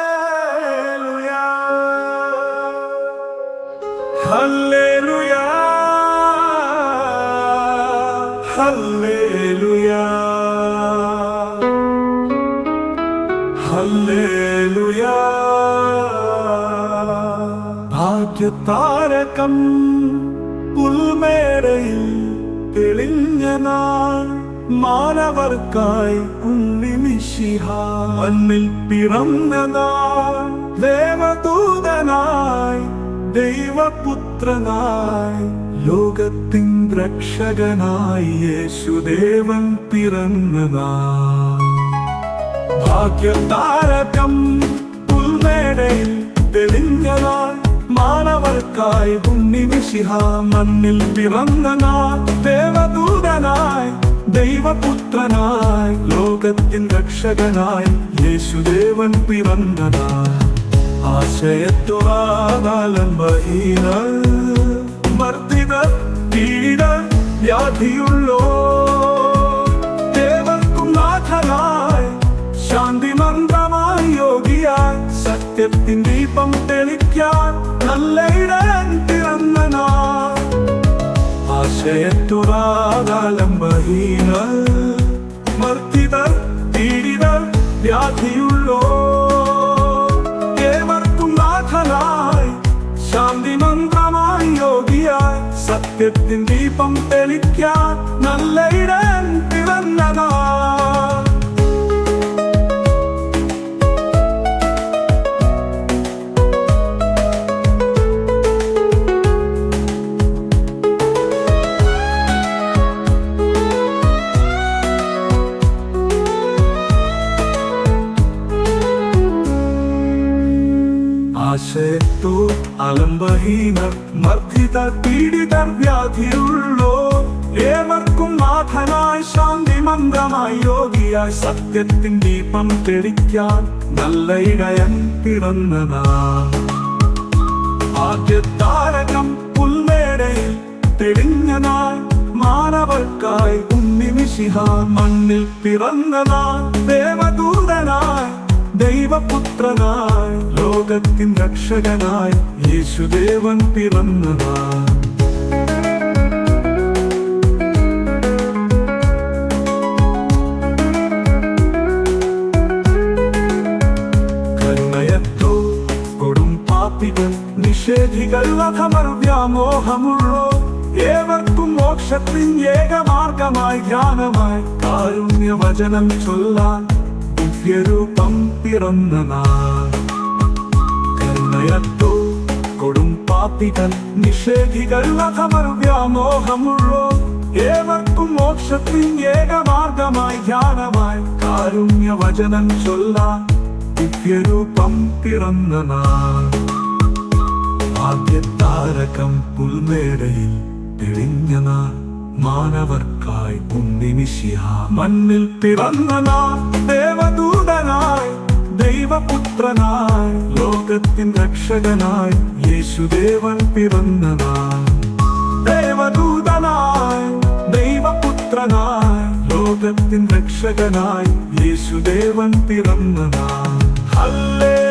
Hallelujah hallelujah hallelujah hallelujah ഭാഗ്യതാരകം പുൽമേരയിൽ തെളിഞ്ഞ നാൾ മാനവർക്കായി ഉണ്ണിമിശിഹ. മണ്ണിൽ പിറന്ന നാൾ ദേവദൂതനായി ദൈവപുത്രനായി ലോകത്തിൻ രക്ഷകനായി യേശുദേവൻ പിറന്ന ഭാഗ്യം ഭാഗ്യതാരകം പുൽമേടയിൽ തെളിഞ്ഞ മാനവർക്കായി ഉണ്ണിമിശിഹ. മണ്ണിൽ പിറന്ന നാൾ ദേവദൂതനായി ദൈവപുത്രനായി ലോകത്തിൻ രക്ഷകനായി യേശുദേവൻ പിറന്നതായി. നാൾ ആശയത്തുറാകാലംബഹീന മർദ്ദിത പീഡ വ്യാധിയുള്ളോ ദേവർക്കും നാഥനായി ശാന്തി മന്ത്രമായി യോഗിയായി സത്യത്തിൻ ദീപം തെളിക്കാൻ നല്ല ശാന്തി മന്ത്രമായി യോഗിയായി സത്യത്തിൻ ദീപം തെളിക്കാൻ നല്ല ഇടയൻ ആശയത്തു അലംബഹീനർ മർദ്ദിതർ പീഡിതർ വ്യാധിയുള്ളോ? ഏവർക്കും നാഥനായി ശാന്തി മന്ത്രമായി യോഗിയായി സത്യത്തിൻ ദീപം തെളിക്കാൻ നല്ല ഇടയൻ പിറന്നതാ. താരകം പുൽമേടയിൽ തെളിഞ്ഞതാ. മാനവർക്കായി ഉണ്ണിമിശിഹ മണ്ണിൽ പിറന്നതാ. ദേവദൂതനായി ദൈവപുത്രനായി ലോകത്തിൻ രക്ഷകനായി യേശുദേവൻ പിറന്നതാ. നാൾ കരുണയത്തോ കൊടും പാപ്പികൾ നിഷേധികൾ അധമർ വ്യാമോഹമുള്ളോ ഏവർക്കും മോക്ഷത്തിൻ ഏകമാർഗമായി ധ്യാനമായി കാരുണ്യ വചനം ചൊല്ലാൻ ദിവ്യരൂപം പിറന്ന നാൾ. കരുണയത്തോ കൊടും പാപ്പികൾ നിഷേധികൾ അഥമർ വ്യാമോഹമുള്ളോ. ഏവർക്കും മോക്ഷത്തിൻ ഏകമാർഗമായി ധ്യാനമായി കാരുണ്യ വചനം ചൊല്ലാൻ ദിവ്യരൂപം പിറന്ന നാൾ. താരകം പുൽമേടയിൽ തെളിഞ്ഞ നാൾ. മാനവർക്കായി മണ്ണിൽ പിറന്ന നാൾ ദേവദൂതനായി ദൈവപുത്രനായി ലോകത്തിൻ രക്ഷകനായി യേശുദേവൻ പിറന്ന നാൾ ദേവദൂതനായി ദൈവപുത്രനായി ലോകത്തിൻ രക്ഷകനായി യേശുദേവൻ പിറന്ന നാൾ ഹല്ലേലൂയ